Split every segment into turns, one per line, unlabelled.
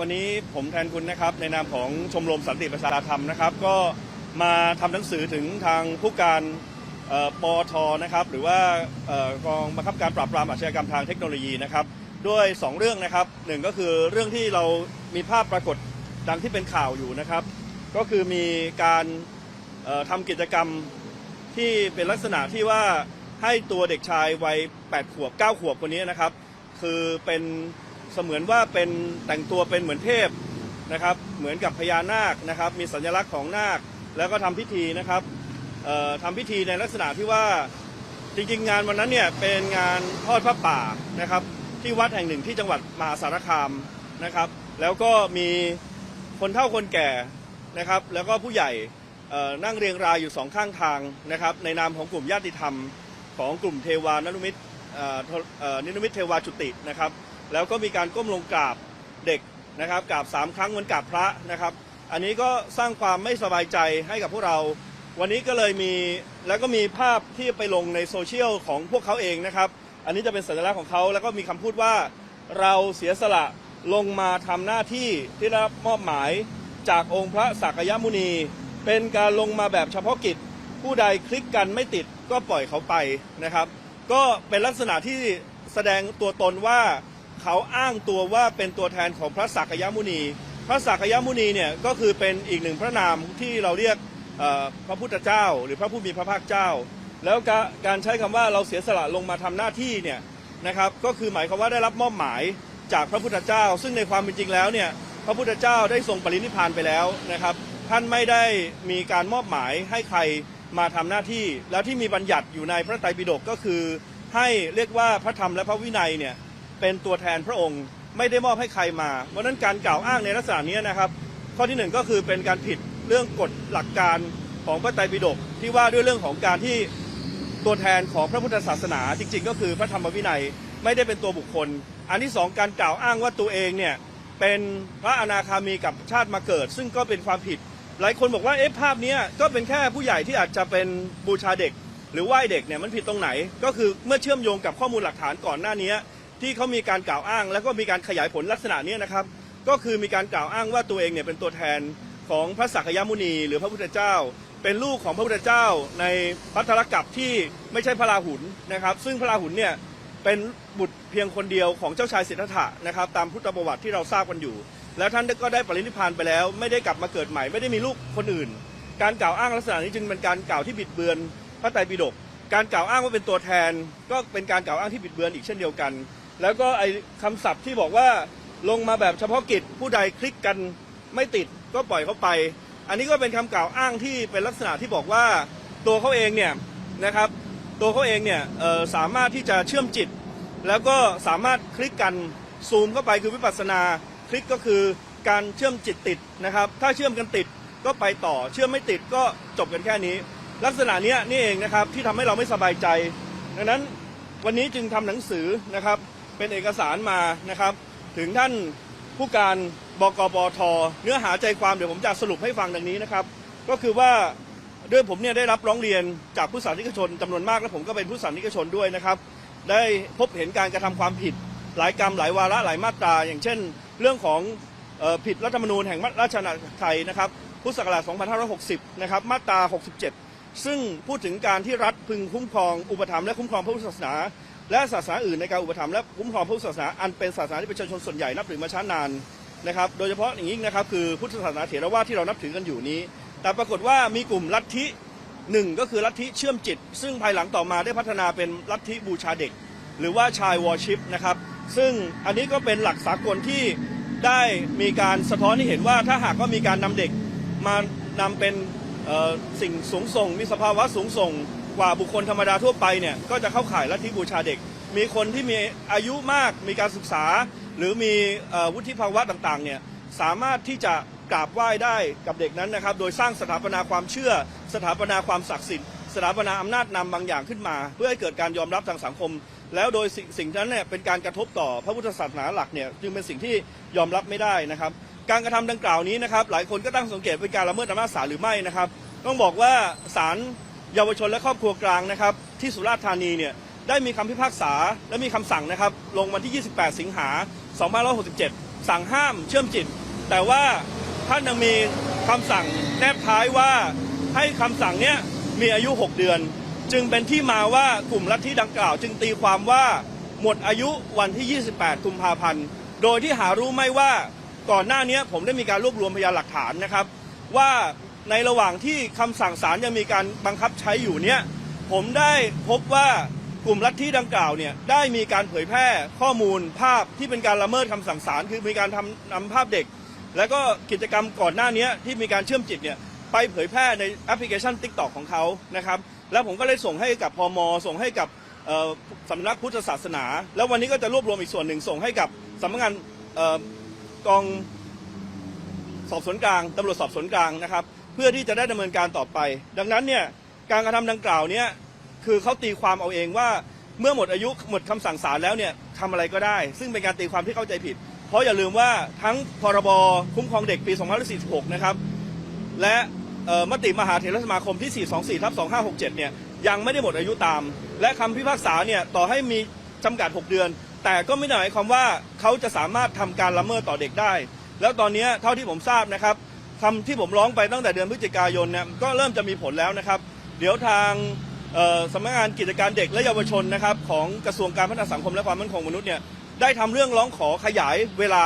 วันนี้ผมแทนคุณนะครับในนามของชมรมสันติประชาธรรมนะครับ ก็มาทำหนังสือถึงทางผู้การเอ่อปอทนะครับ หรือว่ากองบังคับการปราบปรามอาชญากรรมทางเทคโนโลยีนะครับ ด้วย 2 เรื่องนะครับหนึ่งก็คือเรื่องที่เรามีภาพปรากฏดังที่เป็นข่าวอยู่นะครับ ก็คือมีการเอ่อทำกิจกรรมที่เป็นลักษณะที่ว่าให้ตัวเด็กชายวัย 8 ขวบ 9 ขวบคนนี้นะครับ คือเป็น เสมือนว่าเป็นแต่งตัวเป็นเหมือนเทพนะครับ เหมือนกับพญานาคนะครับ มีสัญลักษณ์ของนาค แล้วก็ทำพิธีนะครับเอ่อทำพิธีในลักษณะที่ว่าจริงๆ งานวันนั้นเนี่ยเป็นงานทอดพระป่านะครับ ที่วัดแห่งหนึ่งที่จังหวัดมหาสารคามนะครับ แล้วก็มีคนเฒ่าคนแก่นะครับ แล้วก็ผู้ใหญ่นั่งเรียงรายอยู่สองข้างทางนะครับ ในนามของกลุ่มญาติธรรม ของกลุ่มเทวานุมิตรนิรมิตเทวาจุตินะครับ แล้วก็มีการก้มลงกราบเด็กนะครับกราบสามครั้งเหมือนกราบพระนะครับ อันนี้ก็สร้างความไม่สบายใจให้กับพวกเรา วันนี้ก็เลยมีแล้วก็มีภาพที่ไปลงในโซเชียลของพวกเขาเองนะครับ อันนี้จะเป็นสัญลักษณ์ของเขาแล้วก็มีคำพูดว่าเราเสียสละลงมาทำหน้าที่ที่รับมอบหมายจากองค์พระสักยมุนี เป็นการลงมาแบบเฉพาะกิจ ผู้ใดคลิกกันไม่ติดก็ปล่อยเขาไปนะครับ ก็เป็นลักษณะที่แสดงตัวตนว่า เขาอ้างตัวว่าเป็นตัวแทนของพระสักยมุนี พระสักยมุนีเนี่ยก็คือเป็นอีกหนึ่งพระนามที่เราเรียกพระพุทธเจ้า หรือพระผู้มีพระภาคเจ้า แล้วกการใช้คำว่าเราเสียสละลงมาทำหน้าที่เนี่ยนะครับก็คือหมายความว่าได้รับมอบหมายจากพระพุทธเจ้า ซึ่งในความเป็นจริงแล้วเนี่ยพระพุทธเจ้าได้ทรงปรินิพพานไปแล้วนะครับ ท่านไม่ได้มีการมอบหมายให้ใครมาทำหน้าที่ แล้วที่มีบัญญัติอยู่ในพระไตรปิฎกก็คือ ให้เรียกว่าพระธรรมและพระวินัยเนี่ย เป็นตัวแทนพระองค์ไม่ได้มอบให้ใครมาเพราะนั้นการกล่าวอ้างในลักษณะนี้นะครับ ข้อที่หนึ่งก็คือเป็นการผิดเรื่องกฎหลักการของพระไตรปิฎกที่ว่าด้วยเรื่องของการที่ตัวแทนของพระพุทธศาสนาจริง ๆ ก็คือพระธรรมวินัยไม่ได้เป็นตัวบุคคล อันที่สองการกล่าวอ้างว่าตัวเองเนี่ยเป็นพระอนาคามีกับชาติมาเกิด ซึ่งก็เป็นความผิด หลายคนบอกว่าเอ๊ะภาพนี้ก็เป็นแค่ผู้ใหญ่ที่อาจจะเป็นบูชาเด็ก หรือไหว้เด็กเนี่ยมันผิดตรงไหน ก็คือเมื่อเชื่อมโยงกับข้อมูลหลักฐานก่อนหน้านี้ ที่เขามีการกล่าวอ้าง แล้วก็มีการขยายผลลักษณะนี้นะครับ ก็คือมีการกล่าวอ้างว่าตัวเองเนี่ยเป็นตัวแทนของพระสักยมุนี หรือพระพุทธเจ้า เป็นลูกของพระพุทธเจ้าในพัทธรกัปที่ไม่ใช่พระราหุลนะครับ ซึ่งพระราหุลเนี่ยเป็นบุตรเพียงคนเดียวของเจ้าชายสิทธัตถะนะครับ ตามพุทธประวัติที่เราทราบกันอยู่ แล้วท่านก็ได้ปรินิพพานไปแล้ว ไม่ได้กลับมาเกิดใหม่ไม่ได้มีลูกคนอื่น การกล่าวอ้างลักษณะนี้จึงเป็นการกล่าวที่บิดเบือนพระไตรปิฎกการกล่าวอ้างว่าเป็นตัวแทน ก็เป็นการกล่าวอ้างที่บิดเบือนอีกเช่นเดียวกัน แล้วก็ไอ้คำศัพท์ที่บอกว่าลงมาแบบเฉพาะกิจผู้ใดคลิกกันไม่ติดก็ปล่อยเขาไป อันนี้ก็เป็นคำกล่าวอ้างที่เป็นลักษณะที่บอกว่าตัวเขาเองเนี่ยนะครับ ตัวเขาเองเนี่ยสามารถที่จะเชื่อมจิต แล้วก็สามารถคลิกกันซูมเข้าไปคือวิปัสสนา คลิกก็คือการเชื่อมจิตติดนะครับ ถ้าเชื่อมกันติดก็ไปต่อเชื่อมไม่ติดก็จบกันแค่นี้ ลักษณะเนี้ยนี่เองนะครับที่ทำให้เราไม่สบายใจ ดังนั้นวันนี้จึงทำหนังสือนะครับ เป็นเอกสารมานะครับ ถึงท่านผู้การบกปทเนื้อหาใจความเดี๋ยวผมจะสรุปให้ฟังดังนี้นะครับ ก็คือว่าด้วยผมเนี่ยได้รับร้องเรียนจากผู้สารนิกชนจำนวนมากและผมก็เป็นผู้สารนิกชนด้วยนะครับ ได้พบเห็นการกระทำความผิดหลายกรรมหลายวาระหลายมาตรา อย่างเช่น เรื่องของออผิดรัฐธรรมนูญแห่งราชอาณาจักรไทยนะครับพุทธศักราช 2560 นะครับ มาตรา 67 ซึ่งพูดถึงการที่รัฐพึงคุ้มครอง อุปถัมภ์และคุ้มครองพระพุทธศาสนา และศาสนาอื่นในการอุปถัมภ์และคุ้มครองพุทธศาสนาอันเป็นศาสนาที่ประชาชนส่วนใหญ่นับถือมาช้านานนะครับ โดยเฉพาะอย่างยิ่งนะครับคือพุทธศาสนาเถรวาทที่เรานับถือกันอยู่นี้ แต่ปรากฏว่ามีกลุ่มลัทธิหนึ่งก็คือลัทธิเชื่อมจิต ซึ่งภายหลังต่อมาได้พัฒนาเป็นลัทธิบูชาเด็ก หรือว่าชายวอชิปนะครับ ซึ่งอันนี้ก็เป็นหลักสากลที่ได้มีการสะท้อนให้เห็นว่าถ้าหากว่ามีการนำเด็กมานำเป็นสิ่งสูงส่ง มีสภาวะสูงส่ง กว่าบุคคลธรรมดาทั่วไปเนี่ยก็จะเข้าข่ายลัทธิบูชาเด็ก มีคนที่มีอายุมากมีการศึกษา หรือมีอวุฒิภาวะต่างๆเนี่ยสามารถที่จะกราบไหว้ได้กับเด็กนั้นนะครับ โดยสร้างสถาปนาความเชื่อ สถาปนาความศักดิ์สิทธิ์สถาปนาอำนาจนำบางอย่างขึ้นมา เพื่อให้เกิดการยอมรับทางสังคม แล้วโดยสิ่งสิ่งนั้นเนี่ยเป็นการกระทบต่อพระพุทธศาสนาหลักเนี่ยจึงเป็นสิ่งที่ยอมรับไม่ได้นะครับ การกระทำดังกล่าวนี้นะครับ หลายคนก็ตั้งสังเกตเป็นการละเมิดอำนาจศาลหรือไม่นะครับ ต้องบอกว่าศาล เยาวชนและครอบครัวกลางนะครับที่สุราษฎร์ธานีเนี่ยได้มีคำพิพากษาและมีคำสั่งนะครับลงวันที่ 28 สิงหา2567 สั่งห้ามเชื่อมจิต แต่ว่าท่านยังมีคำสั่งแนบท้ายว่าให้คำสั่งเนี้ยมีอายุ 6 เดือน จึงเป็นที่มาว่ากลุ่มลัทธิดังกล่าว จึงตีความว่าหมดอายุวันที่ 28 กุมภาพันธ์ โดยที่หารู้ไม่ว่าก่อนหน้านี้ผมได้มีการรวบรวมพยานหลักฐานนะครับ ว่า ในระหว่างที่คำสั่งศาลยังมีการบังคับใช้อยู่เนี้ยผมได้พบว่ากลุ่มลัทธิดังกล่าวเนี่ยได้มีการเผยแพร่ข้อมูลภาพที่เป็นการละเมิดคำสั่งศาลคือมีการทำนำภาพเด็ก แล้วก็กิจกรรมก่อนหน้านี้ที่มีการเชื่อมจิตเนี่ยไปเผยแพร่ในแอปพลิเคชัน t ิ k t o k ของเขานะครับแล้วผมก็เลยส่งให้กับพมส่งให้กับสำนักพุทธศาสนา แล้ววันนี้ก็จะรวบรวมอีกส่วนหนึ่งส่งให้กับสำนักงานกองสอบสวนกลางตำรวจสอบสวนกลางนะครับ พื่อที่จะได้ดำเนินการต่อไป ดังนั้นเนี่ยการกระทำดังกล่าวเนี่ยคือเขาตีความเอาเองว่าเมื่อหมดอายุหมดคำสั่งศาลแล้วเนี่ยทำอะไรก็ได้ ซึ่งเป็นการตีความที่เข้าใจผิด เพราะอย่าลืมว่าทั้งพรบคุ้มครองเด็กปี2546 นะครับ และมติมหาเถรสมาคมที่ 424ทับ2567 เนี่ยยังไม่ได้หมดอายุตาม และคำพิพากษาเนี่ยต่อให้มีจำกัด 6 เดือน แต่ก็ไม่ได้หมายความว่าเขาจะสามารถทำการละเมิดต่อเด็กได้ แล้วตอนนี้เท่าที่ผมทราบนะครับ คำที่ผมร้องไปตั้งแต่เดือนพฤศจิกายนเนี่ยก็เริ่มจะมีผลแล้วนะครับ เดี๋ยวทางสำนักงานกิจการเด็กและเยาวชนนะครับของกระทรวงการพัฒนาสังคมและความมั่นคงมนุษย์เนี่ยได้ทำเรื่องร้องขอขยายเวลา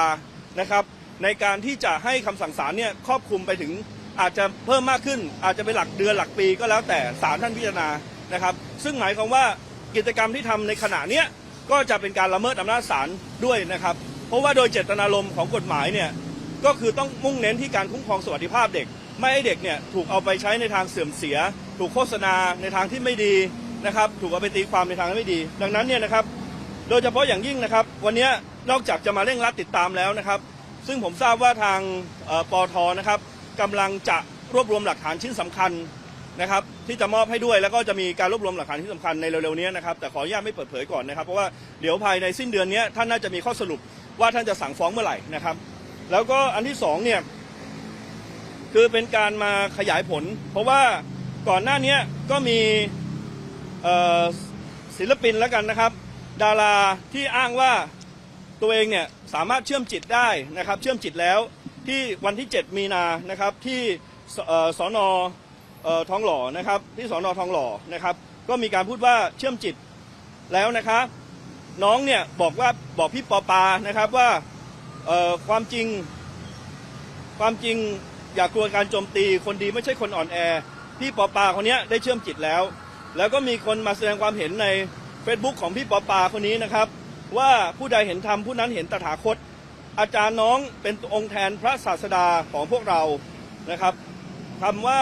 นะครับในการที่จะให้คำสั่งศาลเนี่ยครอบคลุมไปถึงอาจจะเพิ่มมากขึ้น อาจจะเป็นหลักเดือนหลักปีก็แล้วแต่ศาลท่านพิจารณานะครับ ซึ่งหมายความว่ากิจกรรมที่ทำในขณะเนี้ยก็จะเป็นการละเมิดอำนาจศาลด้วยนะครับ เพราะว่าโดยเจตนารมณ์ของกฎหมายเนี่ย ก็คือต้องมุ่งเน้นที่การคุ้มครองสวัสดิภาพเด็ก ไม่ให้เด็กเนี่ยถูกเอาไปใช้ในทางเสื่อมเสีย ถูกโฆษณาในทางที่ไม่ดีนะครับ ถูกเอาไปตีความในทางที่ไม่ดี ดังนั้นเนี่ยนะครับ โดยเฉพาะอย่างยิ่งนะครับ วันนี้นอกจากจะมาเร่งรัดติดตามแล้วนะครับ ซึ่งผมทราบว่าทางเอ่อปอทนะครับกำลังจะรวบรวมหลักฐานชิ้นสำคัญนะครับที่จะมอบให้ด้วยแล้วก็จะมีการรวบรวมหลักฐานที่สำคัญในเร็วๆนี้นะครับแต่ขออนุญาตไม่เปิดเผยก่อนนะครับ เพราะว่าเดี๋ยวภายในสิ้นเดือนนี้ท่านน่าจะมีข้อสรุปว่าท่านจะสั่งฟ้องเมื่อไหร่นะครับ แล้วก็อันที่สองเนี่ยคือเป็นการมาขยายผล เพราะว่าก่อนหน้านี้ก็มีศิลปินแล้วกันนะครับ ดาราที่อ้างว่าตัวเองเนี่ยสามารถเชื่อมจิตได้นะครับ เชื่อมจิตแล้วที่วันที่ 7 มีนานะครับที่สอสอนอทองหล่อนะครับ ที่สอนอทองหล่อนะครับ ก็มีการพูดว่าเชื่อมจิตแล้วนะครับ น้องเนี่ยบอกว่าบอกพี่ปอปานะครับว่า ความจริง ความจริงอย่ากลัวการโจมตี คนดีไม่ใช่คนอ่อนแอ พี่ปอปาคนนี้ได้เชื่อมจิตแล้ว แล้วก็มีคนมาแสดงความเห็นใน Facebook ของพี่ปอปาคนนี้นะครับ ว่าผู้ใดเห็นธรรมผู้นั้นเห็นตถาคต อาจารย์น้องเป็นองค์แทนพระศาสดาของพวกเรานะครับคำว่า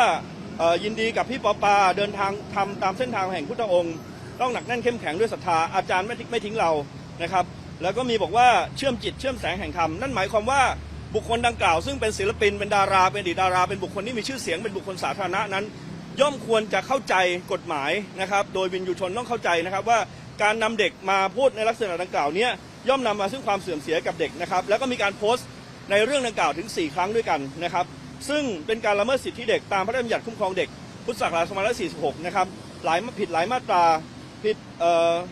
ยินดีกับพี่ปอปาเดินทางทำตามเส้นทางแห่งพุทธองค์ ต้องหนักแน่นเข้มแข็งด้วยศรัทธาอาจารย์ไม่ทิ้งเรานะครับ แล้วก็มีบอกว่าเชื่อมจิตเชื่อมแสงแห่งธรรมนั่นหมายความว่าบุคคลดังกล่าว ซึ่งเป็นศิลปินเป็นดาราเป็นอดีตดารา เป็นบุคคลที่มีชื่อเสียงเป็นบุคคลสาธารณะนั้น ย่อมควรจะเข้าใจกฎหมายนะครับ โดยวินยูชนต้องเข้าใจนะครับว่าการนำเด็กมาพูดในลักษณะดังกล่าวเนี้ย่อมนำมาซึ่งความเสื่อมเสียกับเด็กนะครับแล้วก็มีการโพสต์ในเรื่องดังกล่าวถึง 4 ครั้งด้วยกันนะครับ ซึ่งเป็นการละเมิดสิทธิเด็กตามพระราชบัญญัติคุ้มครองเด็กพุทธศักราช2546 นะครับหลายผิดหลายมาตรา ผิดเ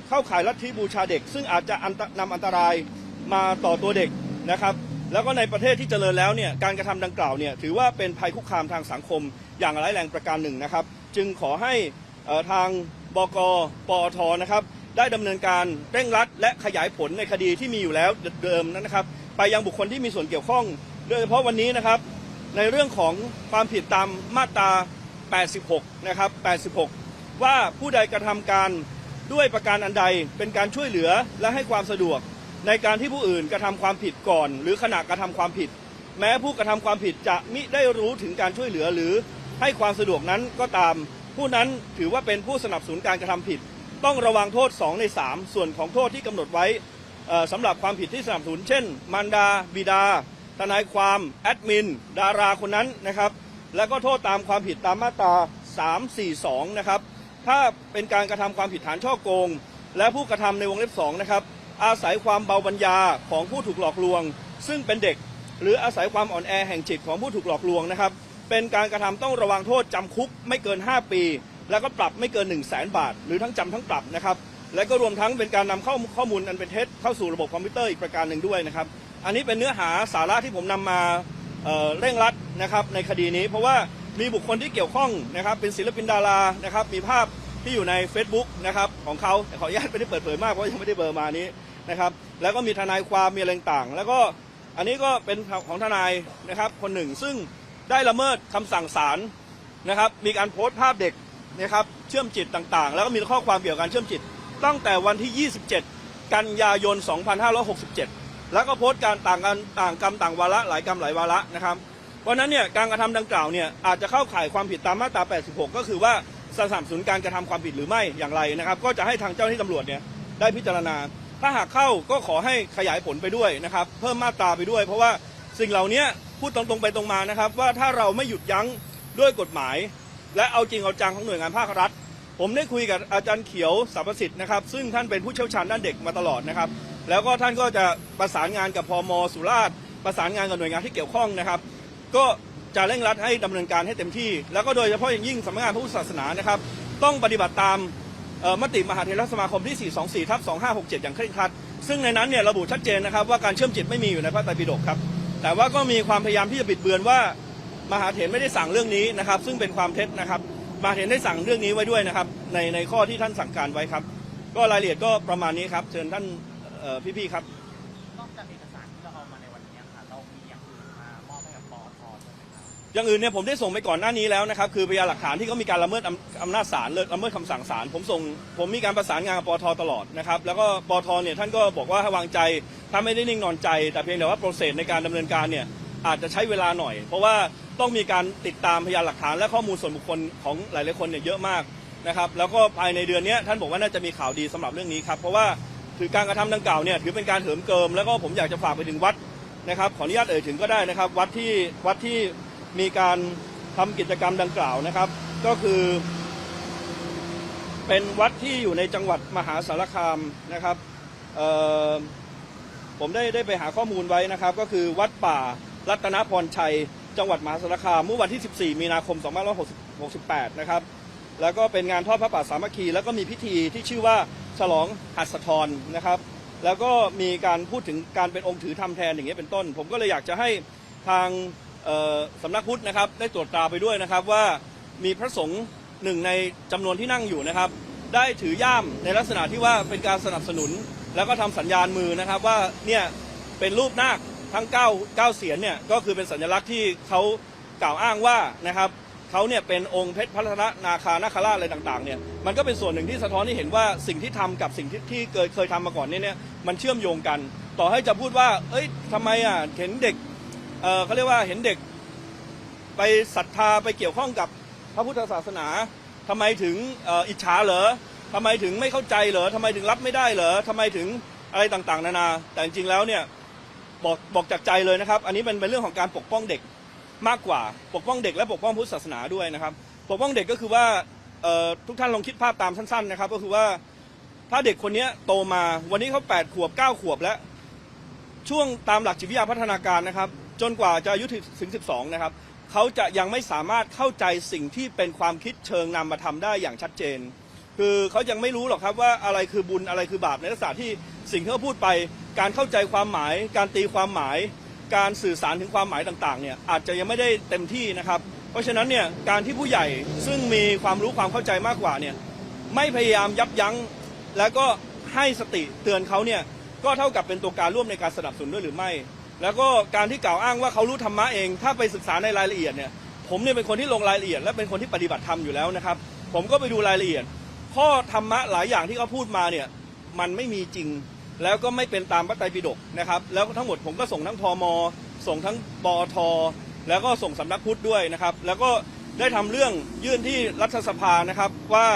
เข้าข่ายลัทธิบูชาเด็ก ซึ่งอาจจะนตนำอันตรายมาต่อตัวเด็กนะครับ แล้วก็ในประเทศที่เจริญแล้วเนี่ยการกระทำดังกล่าวเนี่ยถือว่าเป็นภัยคุกคามทางสังคมอย่างร้ายแรงประการหนึ่งนะครับ จึงขอให้ทางบกปอทนะครับได้ดำเนินการเร่งรัด และขยายผลในคดีที่มีอยู่แล้วเดิมนั้นนะครับ ไปยังบุคคลที่มีส่วนเกี่ยวข้อง โดยเฉพาะวันนี้นะครับ ในเรื่องของความผิดตามมาตรา 86 นะครับ 86 ว่าผู้ใดกระทำการ ด้วยประการอันใดเป็นการช่วยเหลือและให้ความสะดวก ในการที่ผู้อื่นกระทำความผิดก่อน หรือขณะกระทำความผิด แม้ผู้กระทำความผิดจะมิได้รู้ถึงการช่วยเหลือหรือให้ความสะดวกนั้นก็ตาม ผู้นั้นถือว่าเป็นผู้สนับสนุนการกระทำผิด ต้องระวังโทษ 2 ใน 3 ส่วนของโทษที่กำหนดไว้เอ่อสำหรับความผิดที่สนับสนุนเช่น มารดา บิดา ทนายความ แอดมิน ดาราคนนั้นนะครับ แล้วก็โทษตามความผิดตามมาตรา 342 นะครับ ถ้าเป็นการกระทำความผิดฐานช่อโกง และผู้กระทำในวงเล็บ2นะครับอาศัยความเบาบัญญาของผู้ถูกหลอกลวง ซึ่งเป็นเด็ก หรืออาศัยความอ่อนแอแห่งจิตของผู้ถูกหลอกลวงนะครับเป็นการกระทำต้องระวังโทษจำคุกไม่เกิน 5 ปี แล้วก็ปรับไม่เกิน 1 0 0 0 0แสนบาท หรือทั้งจำทั้งปรับนะครับและก็รวมทั้งเป็นการนำเข้าข้อมูลอันเป็นเท็จเข้าสู่ระบบคอมพิวเตอร์อีกประการหนึ่งด้วยนะครับอันนี้เป็นเนื้อหาสาระที่ผมนำมาเเร่งรัดนะครับในคดีนี้เพราะว่า มีบุคคลที่เกี่ยวข้องนะครับ เป็นศิลปินดารานะครับ มีภาพที่อยู่ใน Facebook นะครับของเขาแต่ขออนุญาตไม่ได้เปิดเผยมากเพราะยังไม่ได้เบอร์มานี้นะครับ แล้วก็มีทนายความมีอะไรต่าง แล้วก็อันนี้ก็เป็นของทนายนะครับคนหนึ่งซึ่งได้ละเมิดคำสั่งศาลนะครับ มีการโพสต์ภาพเด็กนะครับเชื่อมจิตต่างๆ แล้วก็มีข้อความเกี่ยวกับการเชื่อมจิต ตั้งแต่วันที่ 27 กันยายน 2567 แล้วก็โพสต์การต่างกันต่างกรรมต่างวาระหลายกรรมหลายวาระนะครับ เพราะนั้นเนี่ยการกระทำดังกล่าวเนี่ยอาจจะเข้าข่ายความผิดตามมาตรา 86 ก็คือว่าสนับสนุนการกระทำความผิดหรือไม่อย่างไรนะครับ ก็จะให้ทางเจ้าหน้าที่ตำรวจเนี่ยได้พิจารณา ถ้าหากเข้าก็ขอให้ขยายผลไปด้วยนะครับ เพิ่มมาตราไปด้วย เพราะว่าสิ่งเหล่านี้พูดตรงๆไปตรงมานะครับ ว่าถ้าเราไม่หยุดยั้งด้วยกฎหมาย และเอาจริงเอาจังของหน่วยงานภาครัฐ ผมได้คุยกับอาจารย์เขียวสรรพสิทธิ์นะครับ ซึ่งท่านเป็นผู้เชี่ยวชาญด้านเด็กมาตลอดนะครับ แล้วก็ท่านก็จะประสานงานกับพมสุราษฎร์ประสานงานกับหน่วยงานที่เกี่ยวข้องนะครับ ก็จะเร่งรัดให้ดำเนินการให้เต็มที่ แล้วก็โดยเฉพาะอย่างยิ่งสำนักงานพระพุทธศาสนานะครับ ต้องปฏิบัติตามมติมหาเถรสมาคมที่ 424ทับ2567 อย่างเคร่งครัด ซึ่งในนั้นเนี่ยระบุชัดเจนนะครับว่าการเชื่อมจิตไม่มีอยู่ในพระไตรปิฎกครับ แต่ว่าก็มีความพยายามที่จะบิดเบือนว่ามหาเถรไม่ได้สั่งเรื่องนี้นะครับ ซึ่งเป็นความเท็จนะครับมหาเถรได้สั่งเรื่องนี้ไว้ด้วยนะครับ ในในข้อที่ท่านสั่งการไว้ครับ ก็รายละเอียดก็ประมาณนี้ครับ เชิญท่านพี่ๆครับ
อย่างอื่น
เนี่ยผมได้ส่งไปก่อนหน้านี้แล้วนะครับคือพยานหลักฐานที่เขามีการละเมิดอำอำนาจศาลละเมิดคำสั่งศาลผมส่งผมมีการประสานงานกับปอทตลอดนะครับแล้วก็ปอทเนี่ยท่านก็บอกว่าให้วางใจถ้าไม่ได้นิ่งนอนใจ แต่เพียงแต่ว่าโปรเซสในการดำเนินการเนี่ยอาจจะใช้เวลาหน่อย เพราะว่าต้องมีการติดตามพยานหลักฐาน และข้อมูลส่วนบุคคลของหลายๆคนเนี่ยเยอะมากนะครับแล้วก็ภายในเดือนเนี้ยท่านบอกว่าน่าจะมีข่าวดีสำหรับเรื่องนี้ครับเพราะว่าถือการกระทำดังกล่าวเนี่ยถือเป็นการเหิมเกิม แล้วก็ผมอยากจะฝากไปถึงวัดนะครับขออนุญาตเอ่ยถึงก็ได้นะครับวัดที่วัดที่ มีการทำกิจกรรมดังกล่าวนะครับ ก็คือ เป็นวัดที่อยู่ในจังหวัดมหาสารคามนะครับผมได้ได้ไปหาข้อมูลไว้นะครับ ก็คือวัดป่ารัตนพรชัย จังหวัดมหาสารคามเมื่อวันที่ 14 มีนาคม 2568 นะครับ แล้วก็เป็นงานทอดพระป่าสามัคคี แล้วก็มีพิธีที่ชื่อว่าฉลองหัสถรนะครับ แล้วก็มีการพูดถึงการเป็นองค์ถือทำแทนอย่างนี้ยเป็นต้น ผมก็เลยอยากจะให้ทาง สำนักพุทธนะครับได้ตรวจตราไปด้วยนะครับว่ามีพระสงฆ์หนึ่งในจำนวนที่นั่งอยู่นะครับ ได้ถือย่ามในลักษณะที่ว่าเป็นการสนับสนุน แล้วก็ทำสัญญาณมือนะครับว่าเนี่ยเป็นรูปนาคทั้ง9 9เสียนเนี่ยก็คือเป็นสัญลักษณ์ที่เขากล่าวอ้างว่านะครับเขาเนี่ยเป็นองค์เพชรพัฒนาคานาคาราชอะไรต่างๆเนี่ยมันก็เป็นส่วนหนึ่งที่สะท้อนให้เห็นว่าสิ่งที่ทำกับสิ่งที่ที่เคยเคยทำมาก่อนเนี่ยเนี่ยมันเชื่อมโยงกัน ต่อให้จะพูดว่า เอ้ยทำไมอะเห็นเด็ก เออเขาเรียกว่าเห็นเด็กไปศรัทธาไปเกี่ยวข้องกับพระพุทธศาสนาทำไมถึงอิจฉาเหรอทำไมถึงไม่เข้าใจเหรอทำไมถึงรับไม่ได้เหรอทำไมถึงอะไรต่างๆ นานา แต่จริงๆแล้วเนี่ยบอกบอกจากใจเลยนะครับ อันนี้เป็นเป็นเรื่องของการปกป้องเด็กมากกว่า ปกป้องเด็กและปกป้องพุทธศาสนาด้วยนะครับ ปกป้องเด็กก็คือว่าทุกท่านลองคิดภาพตามสั้นๆนะครับ ก็คือว่าถ้าเด็กคนนี้โตมาวันนี้เขา8ขวบ9ขวบแล้ว ช่วงตามหลักจิตวิทยาพัฒนาการนะครับ จนกว่าจะอายุถึง 12 นะครับ เขาจะยังไม่สามารถเข้าใจสิ่งที่เป็นความคิดเชิงนำมาทำได้อย่างชัดเจน คือเขายังไม่รู้หรอกครับว่าอะไรคือบุญอะไรคือบาปในลักษณะที่สิ่งที่เขาพูดไป การเข้าใจความหมาย การตีความหมาย การสื่อสารถึงความหมายต่างๆเนี่ยอาจจะยังไม่ได้เต็มที่นะครับ เพราะฉะนั้นเนี่ยการที่ผู้ใหญ่ซึ่งมีความรู้ความเข้าใจมากกว่าเนี่ยไม่พยายามยับยั้ง แล้วก็ให้สติเตือนเขาเนี่ยก็เท่ากับเป็นตัวการร่วมในการสนับสนุนด้วยหรือไม่ แล้วก็การที่กล่าวอ้างว่าเขารู้ธรรมะเอง ถ้าไปศึกษาในรายละเอียดเนี่ยผมเนี่ยเป็นคนที่ลงรายละเอียด และเป็นคนที่ปฏิบัติธรรมอยู่แล้วนะครับ ผมก็ไปดูรายละเอียด ข้อธรรมะหลายอย่างที่เขาพูดมาเนี่ยมันไม่มีจริง แล้วก็ไม่เป็นตามพระไตรปิฎกนะครับ แล้วทั้งหมดผมก็ส่งทั้งพมส่งทั้งปอทแล้วก็ส่งสำนักพุทธด้วยนะครับ แล้วก็ได้ทำเรื่องยื่นที่รัฐสภานะครับว่า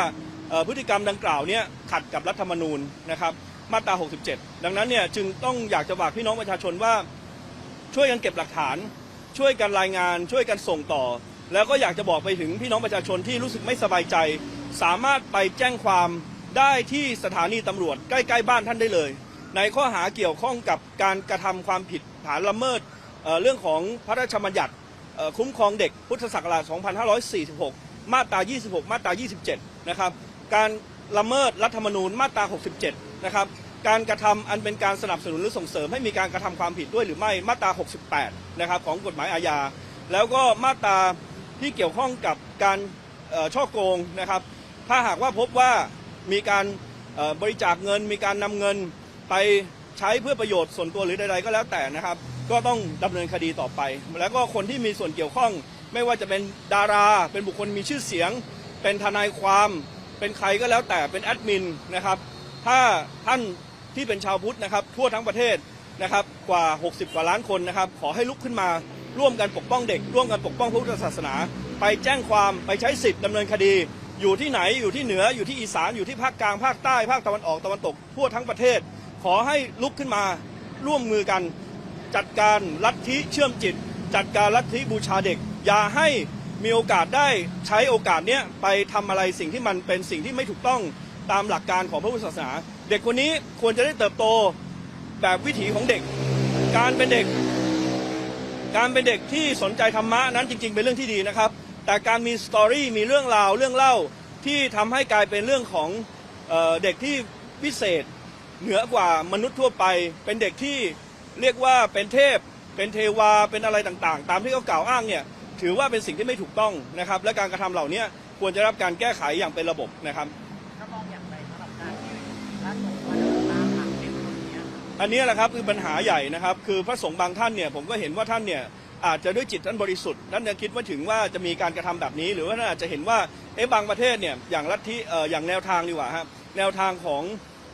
พฤติกรรมดังกล่าวเนี่ยขัดกับรัฐธรรมนูญนะครับ มาตรา 67 ดังนั้นเนี่ยจึงต้องอยากจะฝากพี่น้องประชาชนว่า ช่วยกันเก็บหลักฐาน ช่วยกันรายงาน ช่วยกันส่งต่อ แล้วก็อยากจะบอกไปถึงพี่น้องประชาชนที่รู้สึกไม่สบายใจ สามารถไปแจ้งความได้ที่สถานีตำรวจใกล้ๆบ้านท่านได้เลย ในข้อหาเกี่ยวข้องกับการกระทำความผิดฐานละเมิดเเรื่องของพระราชบัญญัติคุ้มครองเด็กพุทธศักราช 2546 มาตรา 26 มาตรา 27 นะครับ การละเมิดรัฐธรรมนูญมาตรา 67 นะครับ การกระทำอันเป็นการสนับสนุนหรือส่งเสริมให้มีการกระทำความผิดด้วยหรือไม่มาตรา 68 นะครับของกฎหมายอาญา แล้วก็มาตราที่เกี่ยวข้องกับการช่อโกงนะครับ ถ้าหากว่าพบว่ามีการบริจาคเงิน มีการนำเงินไปใช้เพื่อประโยชน์ส่วนตัวหรือใดๆก็แล้วแต่นะครับ ก็ต้องดำเนินคดีต่อไป แล้วก็คนที่มีส่วนเกี่ยวข้อง ไม่ว่าจะเป็นดารา เป็นบุคคลมีชื่อเสียง เป็นทนายความ เป็นใครก็แล้วแต่เป็นแอดมินนะครับ ถ้าท่าน ที่เป็นชาวพุทธนะครับทั่วทั้งประเทศนะครับกว่า 60 กว่าล้านคนนะครับ ขอให้ลุกขึ้นมาร่วมกันปกป้องเด็ก ร่วมกันปกป้องพระพุทธศาสนา ไปแจ้งความไปใช้สิทธิ์ดำเนินคดี อยู่ที่ไหนอยู่ที่เหนืออยู่ที่อีสานอยู่ที่ภาคกลางภาคใต้ภาคตะวันออกตะวันตกทั่วทั้งประเทศ ขอให้ลุกขึ้นมาร่วมมือกัน จัดการลัทธิเชื่อมจิต จัดการลัทธิบูชาเด็ก อย่าให้มีโอกาสได้ใช้โอกาสเนี้ยไปทำอะไรสิ่งที่มันเป็นสิ่งที่ไม่ถูกต้องตามหลักการของพระพุทธศาสนา เด็กคนนี้ควรจะได้เติบโตแบบวิถีของเด็ก การเป็นเด็ก การเป็นเด็กที่สนใจธรรมะนั้นจริง ๆ เป็นเรื่องที่ดีนะครับ แต่การมีสตอรี่มีเรื่องราวเรื่องเล่าที่ทำให้กลายเป็นเรื่องของเออเด็กที่พิเศษเหนือกว่ามนุษย์ทั่วไป เป็นเด็กที่เรียกว่าเป็นเทพ เป็นเทวาเป็นอะไรต่างๆ ตามที่เขากล่าวอ้างเนี่ยถือว่าเป็นสิ่งที่ไม่ถูกต้องนะครับ และการกระทำเหล่านี้ควรจะรับการแก้ไขอย่างเป็นระบบนะครับ
อันนี้
แหละครับคือปัญหาใหญ่นะครับ คือพระสงฆ์บางท่านเนี่ยผมก็เห็นว่าท่านเนี่ยอาจจะด้วยจิตท่านบริสุทธิ์ท่านจะคิดว่าถึงว่าจะมีการกระทำแบบนี้ หรือว่าท่านอาจจะเห็นว่าเอ๊ะบางประเทศเนี่ยอย่างลัทธิเอ่ออย่างแนวทางดีกว่าครับแนวทางของ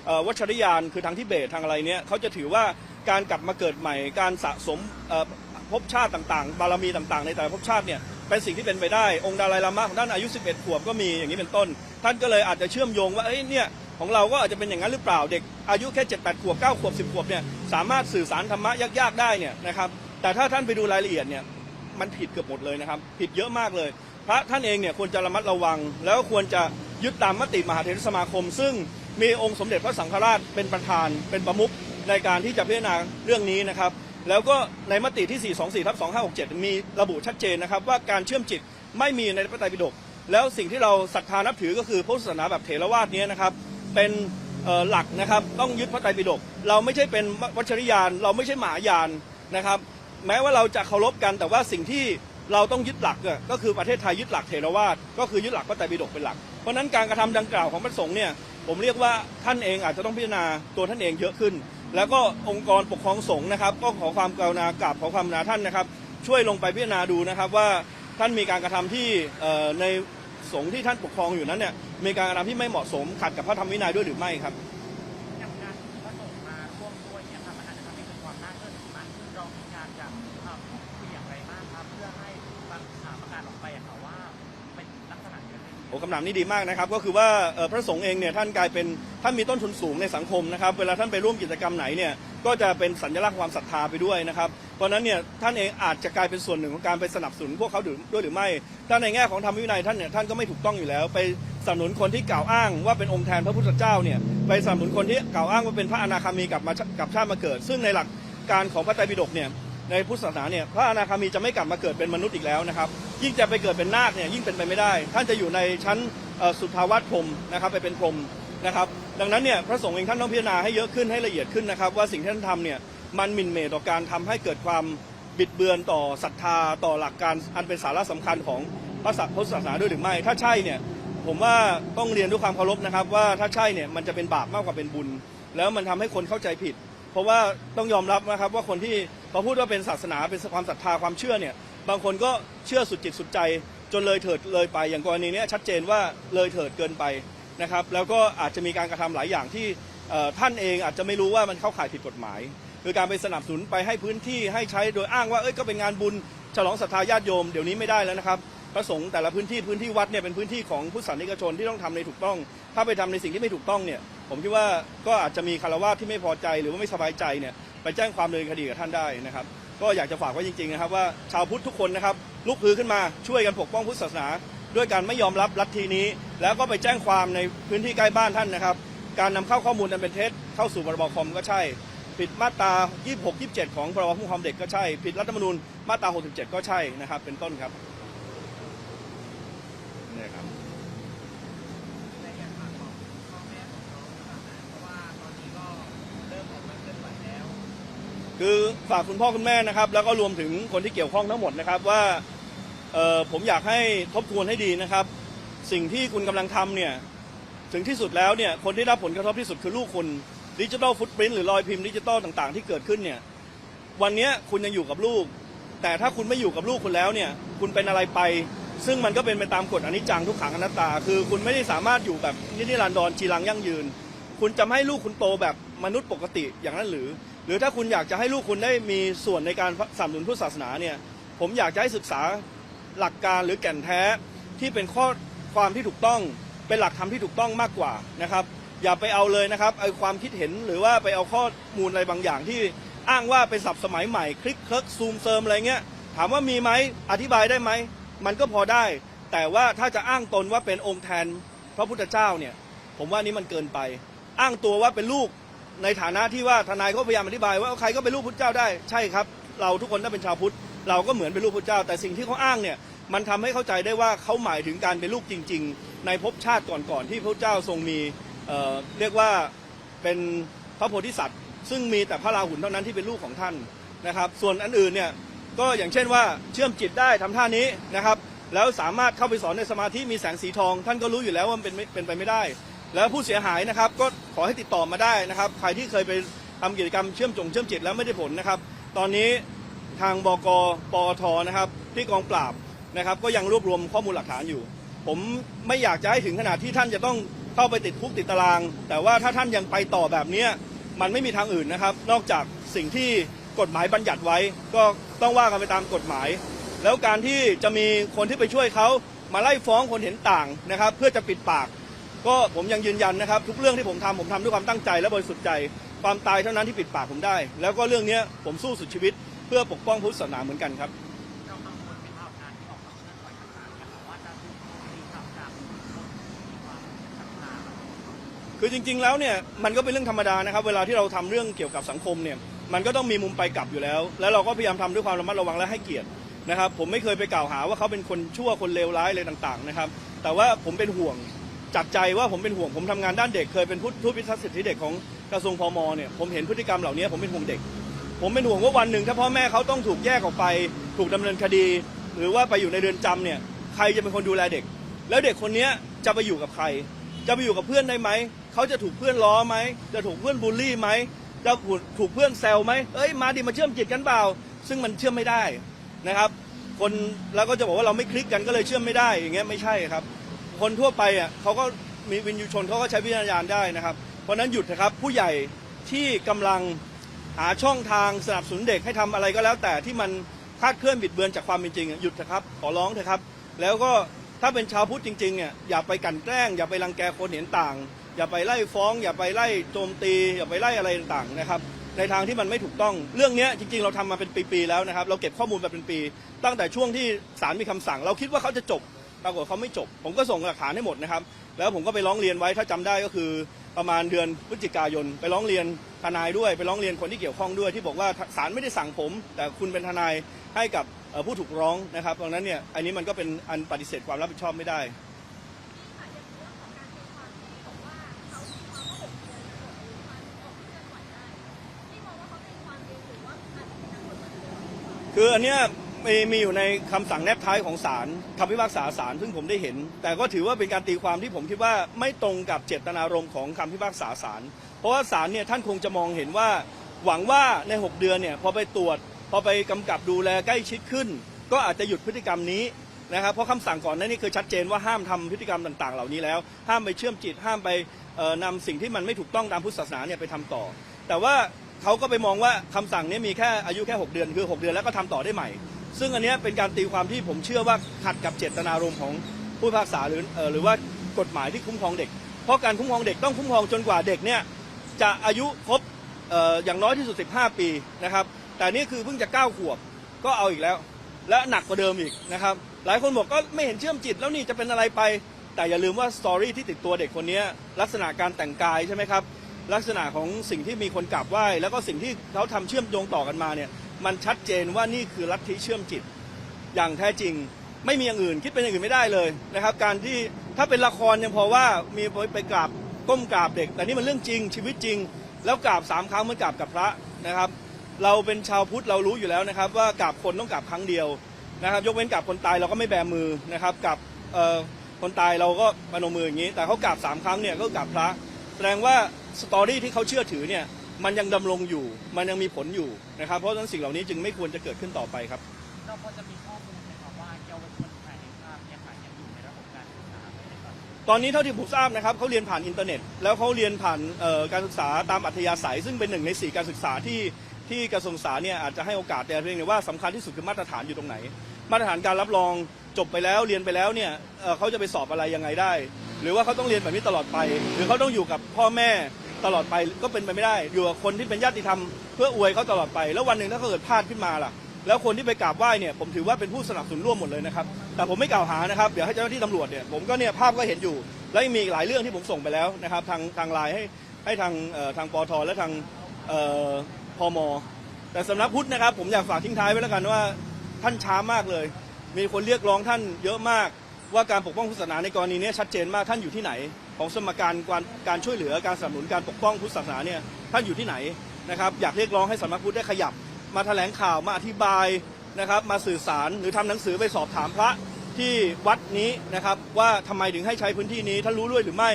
เอ่อวัชรยานคือทางทิเบตทางอะไรเนี่ยเขาจะถือว่าการกลับมาเกิดใหม่ การสะสมเอ่อภพชาติต่างๆ บารมีต่างๆ ในแต่ละภพชาติเนี่ยเป็นสิ่งที่เป็นไปได้องค์ดาลายลามะของท่านอายุ 11 ขวบก็มีอย่างนี้เป็นต้น ท่านก็เลยอาจจะเชื่อมโยงว่าเอ้ยเนี่ย ของเราก็อาจจะเป็นอย่างนั้นหรือเปล่าเด็กอายุแค่7 8ขวบ9ขวบ10ขวบเนี่ยสามารถสื่อสารธรรมะยากๆได้เนี่ยนะครับแต่ถ้าท่านไปดูรายละเอียดเนี่ยมันผิดเกือบหมดเลยนะครับ ผิดเยอะมากเลย พระท่านเองเนี่ยควรจะระมัดระวัง แล้วควรจะยึดตามมติมหาเถรสมาคม ซึ่งมีองค์สมเด็จพระสังฆราชเป็นประธานเป็นประมุขในการที่จะพิจารณาเรื่องนี้นะครับแล้วก็ในมติที่ 424ทับ2567 มีระบุชัดเจนนะครับ ว่าการเชื่อมจิตไม่มีในพระไตรปิฎกแล้วสิ่งที่เราศรัทธานับถือก็คือพุทธศาสนาแบบเถรวาทเนี้นะครับ เป็นหลักนะครับต้องยึดพระไตรปิฎกเราไม่ใช่เป็นวัชริยาน เราไม่ใช่หมายานนะครับ แม้ว่าเราจะเคารพกันแต่ว่าสิ่งที่เราต้องยึดหลักก็คือประเทศไทยยึดหลักเถรวาทก็คือยึดหลักพระไตรปิฎกเป็นหลัก เพราะนั้นการกระทำดังกล่าวของพระสงฆ์เนี่ยผมเรียกว่าท่านเองอาจจะต้องพิจารณาตัวท่านเองเยอะขึ้น แล้วก็องค์กรปกครองสงฆ์นะครับ ก็ขอความกรุณากราบขอความกรุณาท่านนะครับ ช่วยลงไปพิจารณาดูนะครับว่าท่านมีการกระทำที่ในสงฆ์ที่ท่านปกครองอยู่นั้นเนี่ย มีการกระทำที่ไม่เหมาะสมขัดกับพระธรรมวินัยด้วยหรือไม่ครับ
อย่างการที่พระสงฆ์มาร่วมด้วยเนี่ยค่ะมันอาจจะทำให้เกิดความน่าเชื่อถือมากขึ้นเรามีการจะเอ่อพูดคุยอย่างไรบ้างครับ เพื่อให้ประข่าวประกาศออกไปอะค่ะว่าเป็นลักษณะอย่างนี้
โอ้คำถามนี้ดีมากนะครับ ก็คือว่าเอ่อพระสงฆ์เองเนี่ยท่านกลายเป็นท่านมีต้นทุนสูงในสังคมนะครับ เวลาท่านไปร่วมกิจกรรมไหนเนี่ยก็จะเป็นสัญลักษณ์ความศรัทธาไปด้วยนะครับ เพราะฉะนั้นเนี่ยท่านเองอาจจะกลายเป็นส่วนหนึ่งของการไปสนับสนุนพวกเขาด้วยหรือไม่ถ้าในแง่ของธรรมวินัยท่านเนี่ยท่านก็ไม่ถูกต้องอยู่แล้วไป สนับสนุนคนที่กล่าวอ้างว่าเป็นองค์แทนพระพุทธเจ้าเนี่ยไปสนับสนุนคนที่กล่าวอ้างว่าเป็นพระอนาคามีกลับมากลับชาติมาเกิด ซึ่งในหลักการของพระไตรปิฎกเนี่ยในพุทธศาสนาเนี่ยพระอนาคามีจะไม่กลับมาเกิดเป็นมนุษย์อีกแล้วนะครับ ยิ่งจะไปเกิดเป็นนาคเนี่ยยิ่งเป็นไปไม่ได้ ท่านจะอยู่ในชั้นสุทาวาสพรมนะครับไปเป็นพรมนะครับ ดังนั้นเนี่ยพระสงฆ์เองท่านต้องพิจารณาให้เยอะขึ้นให้ละเอียดขึ้นนะครับ ว่าสิ่งที่ท่านทำเนี่ยมันหมิ่นเม่ต่อการทำให้เกิดความบิดเบือนต่อศรัทธาต่อหลักการอันเป็นสาระสำคัญของพระพุทธศาสนาด้วยหรือไม่ ถ้าใช่เนี่ย ผมว่าต้องเรียนด้วยความเคารพนะครับ ว่าถ้าใช่เนี่ยมันจะเป็นบาปมากกว่าเป็นบุญ แล้วมันทำให้คนเข้าใจผิด เพราะว่าต้องยอมรับนะครับว่าคนที่พอพูดว่าเป็นศาสนาเป็นความศรัทธาความเชื่อเนี่ยบางคนก็เชื่อสุดจิตสุดใจ จนเลยเถิดเลยไป อย่างกรณีนี้ชัดเจนว่าเลยเถิดเกินไปนะครับ แล้วก็อาจจะมีการกระทำหลายอย่างที่ท่านเองอาจจะไม่รู้ว่ามันเข้าข่ายผิดกฎหมายคือการไปสนับสนุนไปให้พื้นที่ให้ใช้โดยอ้างว่าเอ้ยก็เป็นงานบุญฉลองศรัทธาญาติโยมเดี๋ยวนี้ไม่ได้แล้วนะครับ พระสงฆ์แต่ละพื้นที่พื้นที่วัดเนี่ยเป็นพื้นที่ของพุทธศาสนิกชนที่ต้องทำในถูกต้อง ถ้าไปทำในสิ่งที่ไม่ถูกต้องเนี่ยผมคิดว่าก็อาจจะมีคารวะที่ไม่พอใจหรือว่าไม่สบายใจเนี่ยไปแจ้งความดำเนินคดีกับท่านได้นะครับ ก็อยากจะฝากไว้จริงๆนะครับว่าชาวพุทธทุกคนนะครับลุกฮือขึ้นมาช่วยกันปกป้องพุทธศาสนา ด้วยการไม่ยอมรับลัทธินี้ แล้วก็ไปแจ้งความในพื้นที่ใกล้บ้านท่านนะครับ การนำเข้าข้อมูลอันเป็นเท็จเข้าสู่พรบคอมก็ใช่ ผิดมาตรา 26 27 ของพรบคุ้มครองเด็กก็ใช่ ผิดรัฐธรรมนูญมาตรา 67 ก็ใช่นะครับ เป็นต้นครับี่ยครับ
ในอย่างฝากบอกพ่อแม่ของน้องค่ะนะเพราะว่าตอนนี้ก็
คือฝากคุณพ่อคุณแม่นะครับ แล้วก็รวมถึงคนที่เกี่ยวข้องทั้งหมดนะครับว่าเอ่อผมอยากให้ทบทวนให้ดีนะครับ สิ่งที่คุณกำลังทำเนี่ยถึงที่สุดแล้วเนี่ยคนที่ได้รับผลกระทบที่สุดคือลูกคุณดิจิทัลฟุตปรินต์หรือรอยพิมพ์ดิจิทัลต่างๆ ที่เกิดขึ้นเนี่ยวันเนี้ยคุณยังอยู่กับลูก แต่ถ้าคุณไม่อยู่กับลูกคุณแล้วเนี่ยคุณเป็นอะไรไป ซึ่งมันก็เป็นไปตามกฎอนิจจังทุกขังอนัตตา คือคุณไม่ได้สามารถอยู่แบบนิรันดรจีรังยั่งยืน คุณจะให้ลูกคุณโตแบบมนุษย์ปกติอย่างนั้นหรือ หรือถ้าคุณอยากจะให้ลูกคุณได้มีส่วนในการสนับสนุนพุทธศาสนาเนี่ยผมอยากจะให้ศึกษาหลักการหรือแก่นแท้ที่เป็นข้อความที่ถูกต้องเป็นหลักธรรมที่ถูกต้องมากกว่านะครับ อย่าไปเอาเลยนะครับไอความคิดเห็นหรือว่าไปเอาข้อมูลอะไรบางอย่างที่อ้างว่าเป็นศัพท์สมัยใหม่ คลิกเคิร์กซูมเซิมอะไรเงี้ยถามว่ามีไหมอธิบายได้ไหม มันก็พอได้ แต่ว่าถ้าจะอ้างตนว่าเป็นองค์แทนพระพุทธเจ้าเนี่ย ผมว่านี่มันเกินไป อ้างตัวว่าเป็นลูกในฐานะที่ว่าทนายเขาพยายามอธิบาย ว่าใครก็เป็นลูกพุทธเจ้าได้ใช่ครับ เราทุกคนถ้าเป็นชาวพุทธเราก็เหมือนเป็นลูกพุทธเจ้า แต่สิ่งที่เขาอ้างเนี่ยมันทำให้เข้าใจได้ว่าเขาหมายถึงการเป็นลูกจริง ๆ ในภพชาติก่อนๆที่พระเจ้าทรงมีเอ่อเรียกว่าเป็นพระโพธิสัตว์ ซึ่งมีแต่พระราหุลเท่านั้นที่เป็นลูกของท่านนะครับ ส่วนอันอื่นเนี่ย ก็อย่างเช่นว่าเชื่อมจิตได้ทำท่านี้นะครับ แล้วสามารถเข้าไปสอนในสมาธิมีแสงสีทอง ท่านก็รู้อยู่แล้วว่ามันเป็นเป็นไปไม่ได้ แล้วผู้เสียหายนะครับก็ขอให้ติดต่อมาได้นะครับ ใครที่เคยไปทำกิจกรรมเชื่อมจงเชื่อมจิตแล้วไม่ได้ผลนะครับ ตอนนี้ทางบกปอทนะครับที่กองปราบนะครับ ก็ยังรวบรวมข้อมูลหลักฐานอยู่ ผมไม่อยากจะให้ถึงขนาดที่ท่านจะต้องเข้าไปติดคุกติดตาราง แต่ว่าถ้าท่านยังไปต่อแบบนี้มันไม่มีทางอื่นนะครับ นอกจากสิ่งที่ กฎหมายบัญญัติไว้ ก็ต้องว่ากันไปตามกฎหมาย แล้วการที่จะมีคนที่ไปช่วยเขามาไล่ฟ้องคนเห็นต่างนะครับ เพื่อจะปิดปาก ก็ผมยังยืนยันนะครับ ทุกเรื่องที่ผมทำผมทำด้วยความตั้งใจและบริสุทธิ์ใจความตายเท่านั้นที่ปิดปากผมได้ แล้วก็เรื่องนี้ผมสู้สุดชีวิต เพื่อปกป้องพุทธศาสนาเหมือนกันครับ
คือจะถูกตีกลับจากคนที่มีความศรัทธา
คือจริง ๆ แล้วเนี่ยมันก็เป็นเรื่องธรรมดานะครับ เวลาที่เราทำเรื่องเกี่ยวกับสังคมเนี่ย มันก็ต้องมีมุมไปกลับอยู่แล้ว แล้วเราก็พยายามทำด้วยความระมัดระวังและให้เกียรตินะครับ ผมไม่เคยไปกล่าวหาว่าเขาเป็นคนชั่วคนเลวร้ายอะไรต่างๆนะครับ แต่ว่าผมเป็นห่วงจากใจว่าผมเป็นห่วงผมทำงานด้านเด็กเคยเป็นผู้ผู้พิทักษ์สิทธิเด็กของกระทรวงพมเนี่ยผมเห็นพฤติกรรมเหล่านี้ผมเป็นห่วงเด็ก ผมเป็นห่วงว่าวันหนึ่งถ้าพ่อแม่เขาต้องถูกแยกออกไป ถูกดำเนินคดี หรือว่าไปอยู่ในเรือนจำเนี่ยใครจะเป็นคนดูแลเด็ก แล้วเด็กคนนี้จะไปอยู่กับใคร จะไปอยู่กับเพื่อนได้ไหมเขาจะถูกเพื่อนล้อไหมจะถูกเพื่อนบูลลี่ไหม จะถูกเพื่อนแซวไหมเอ้ยมาดิมาเชื่อมจิตกันเปล่า ซึ่งมันเชื่อมไม่ได้นะครับ คนแล้วก็จะบอกว่าเราไม่คลิกกันก็เลยเชื่อมไม่ได้อย่างเงี้ยไม่ใช่ครับ คนทั่วไปอะเขาก็มีวินยูชนเขาก็ใช้วิจารณญาณได้นะครับ เพราะนั้นหยุดนะครับผู้ใหญ่ที่กำลังหาช่องทางสนับสนุนเด็กให้ทำอะไรก็แล้ว แต่ที่มันคาดเคลื่อนบิดเบือนจากความเป็นจริงหยุดเถอะครับขอร้องเถอะครับ แล้วก็ถ้าเป็นชาวพุทธจริงๆเนี่ยอย่าไปกันแกล้ง อย่าไปรังแกคนเห็นต่าง อย่าไปไล่ฟ้อง อย่าไปไล่โจมตี อย่าไปไล่อะไรต่างๆนะครับ ในทางที่มันไม่ถูกต้องเรื่องนี้จริง ๆ เราทำมาเป็นปี ๆ แล้วนะครับ เราเก็บข้อมูลมาเป็นปี ตั้งแต่ช่วงที่ศาลมีคำสั่ง เราคิดว่าเขาจะจบปรากฏเขาไม่จบ ผมก็ส่งหลักฐานให้หมดนะครับ แล้วผมก็ไปร้องเรียนไว้ถ้าจำได้ก็คือประมาณเดือนพฤศจิกายน ไปร้องเรียนทนายด้วยไปร้องเรียนคนที่เกี่ยวข้องด้วยที่บอกว่าศาลไม่ได้สั่งผม แต่คุณเป็นทนายให้กับผู้ถูกร้องนะครับดังนั้นเนี่ยอันนี้มันก็เป็นอันปฏิเสธความรับผิดชอบไม่ได้
คืออันเนี้ย
มีมีอยู่ในคำสั่งแนบท้ายของศาลคำพิพากษาศาลซึ่งผมได้เห็น แต่ก็ถือว่าเป็นการตีความที่ผมคิดว่าไม่ตรงกับเจตนารมณ์ของคำพิพากษาศาลเพราะว่าศาลเนี่ยท่านคงจะมองเห็นว่า หวังว่าใน 6 เดือนเนี่ยพอไปตรวจ พอไปกำกับดูแลใกล้ชิดขึ้น ก็อาจจะหยุดพฤติกรรมนี้นะครับเพราะคำสั่งก่อนหน้านี้คือชัดเจนว่าห้ามทำพฤติกรรมต่าง ๆ เหล่านี้แล้ว ห้ามไปเชื่อมจิตห้ามไปเอ่อนำสิ่งที่มันไม่ถูกต้องตามพุทธศาสนาเนี่ยไปทำต่อ แต่ว่า เขาก็ไปมองว่าคำสั่งนี้มีแค่อายุแค่ 6 เดือนคือ 6 เดือนแล้วก็ทำต่อได้ใหม่ ซึ่งอันนี้เป็นการตีความที่ผมเชื่อว่าขัดกับเจตนารมณ์ของผู้พิพากษาหรือเอ่อหรือว่ากฎหมายที่คุ้มครองเด็ก เพราะการคุ้มครองเด็กต้องคุ้มครองจนกว่าเด็กเนี่ยจะอายุครบเอ่ออย่างน้อยที่สุด 15 ปีนะครับ แต่นี่คือเพิ่งจะ 9 ขวบก็เอาอีกแล้ว และหนักกว่าเดิมอีกนะครับ หลายคนบอกก็ไม่เห็นเชื่อมจิตแล้วนี่จะเป็นอะไรไป แต่อย่าลืมว่าสตอรี่ที่ติดตัวเด็กคนนี้ลักษณะการแต่งกายใช่ไหมครับ ลักษณะของสิ่งที่มีคนกราบไหว้ แล้วก็สิ่งที่เขาทำเชื่อมโยงต่อกันมาเนี่ยมันชัดเจนว่านี่คือลัทธิเชื่อมจิต อย่างแท้จริง ไม่มีอย่างอื่นคิดเป็นอย่างอื่นไม่ได้เลยนะครับ การที่ถ้าเป็นละครยังพอว่ามีไปกราบก้มกราบเด็ก แต่นี่มันเรื่องจริง ชีวิตจริง แล้วกราบสามครั้งเหมันกราบกับพระนะครับ เราเป็นชาวพุทธเรารู้อยู่แล้วนะครับ ว่ากราบคนต้องกราบครั้งเดียวนะครับ ยกเว้นกราบคนตายเราก็ไม่แบมือนะครับกับเอ่อคนตายเราก็ปนมืออย่างนี้ แต่เขากราบสามครั้งเนี่ยก็กราบพระ แสดงว่า สตอรี่ที่เขาเชื่อถือเนี่ยมันยังดำรงอยู่ มันยังมีผลอยู่นะครับ เพราะฉะนั้นสิ่งเหล่านี้จึงไม่ควรจะเกิดขึ้นต่อไปครับ
เราพอจะมีข้อมูลไหมครับว่าเยาวชนไทยในภาพเนี่ยค่ะยังอยู่ในระบบการศึกษาไหมครับ
ตอนนี้เท่าที่ผมทราบนะครับเขาเรียนผ่านอินเทอร์เน็ต แล้วเขาเรียนผ่านเอ่อการศึกษาตามอัธยาศัย ซึ่งเป็นหนึ่งในสี่การศึกษาที่ที่กระทรวงศึกษาเนี่ยอาจจะให้โอกาสแต่เพียงแต่ว่าสำคัญที่สุดคือมาตรฐานอยู่ตรงไหน มาตรฐานการรับรองจบไปแล้วเรียนไปแล้วเนี่ยเอ่อเขาจะไปสอบอะไรยังไงได้ หรือว่าเขาต้องเรียนแบบนี้ตลอดไป หรือเขาต้องอยู่กับพ่อแม่ตลอดไปก็เป็นไปไม่ได้ อยู่กับคนที่เป็นญาติธรรมเพื่ออวยเขาตลอดไป แล้ววันหนึ่งถ้าเขาเกิดพลาดขึ้นมาล่ะ แล้วคนที่ไปกราบไหว้เนี่ยผมถือว่าเป็นผู้สนับสนุนร่วมหมดเลยนะครับ แต่ผมไม่กล่าวหานะครับเดี๋ยวให้เจ้าหน้าที่ตำรวจเนี่ยผมก็เนี่ยภาพก็เห็นอยู่ แล้วยังมีอีกหลายเรื่องที่ผมส่งไปแล้วนะครับทางทางไลน์ให้ให้ทางเอ่อทางปอทและทางเอ่อพมแต่สำนักพุทธนะครับผมอยากฝากทิ้งท้ายไว้แล้วกันว่า ท่านช้ามากเลย มีคนเรียกร้องท่านเยอะมาก ว่าการปกป้องพุทธศาสนาในกรณีนี้ชัดเจนมากท่านอยู่ที่ไหน ของสมการการการช่วยเหลือการสนับสนุนการปกป้องพุทธศาสนาเนี่ยท่านอยู่ที่ไหนนะครับอยากเรียกร้องให้สำนักพุทธได้ขยับ มาแถลงข่าวมาอธิบายนะครับมาสื่อสารหรือทำหนังสือไปสอบถามพระที่วัดนี้นะครับว่าทำไมถึงให้ใช้พื้นที่นี้ท่านรู้ด้วยหรือไม่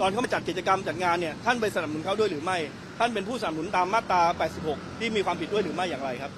ตอนเขามาจัดกิจกรรมจัดงานเนี่ยท่านไปสนับสนุนเขาด้วยหรือไม่ ท่านเป็นผู้สนับสนุนตามมาตรา 86 ที่มีความผิดด้วยหรือไม่อย่างไรครับ